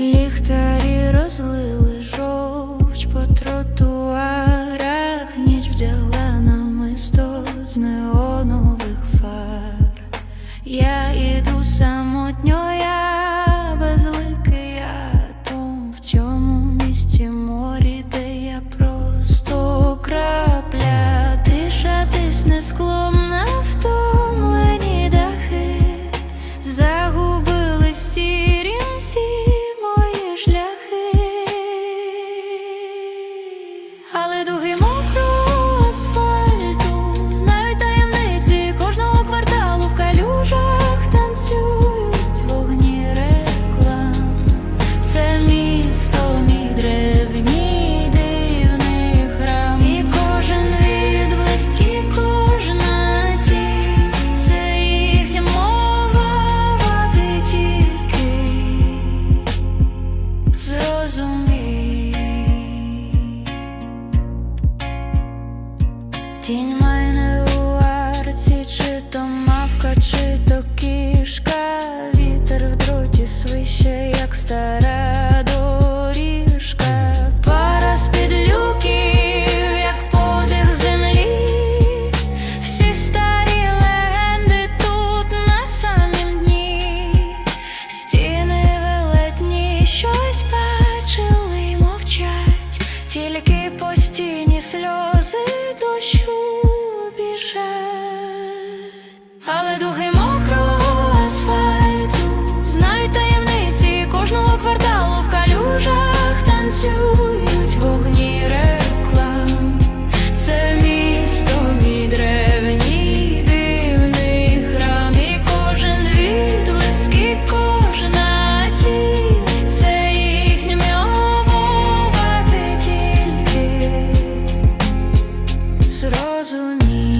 Ліхтарі розлили жовч по тротуарах, ніч вдягла намисто з неонових фар. Я іду самотньо, але дуги мокрого асфальту таємниці кожного кварталу в калюжах танцюють вогні реклам. Це місто, мій древній дивний храм. І кожен відблиск, і кожна тінь це їхня мова, а. танцюють вогні реклам, це місто, мій древній дивний храм, і кожен відблиск, і кожна тінь це їхня мова, тільки зрозумій.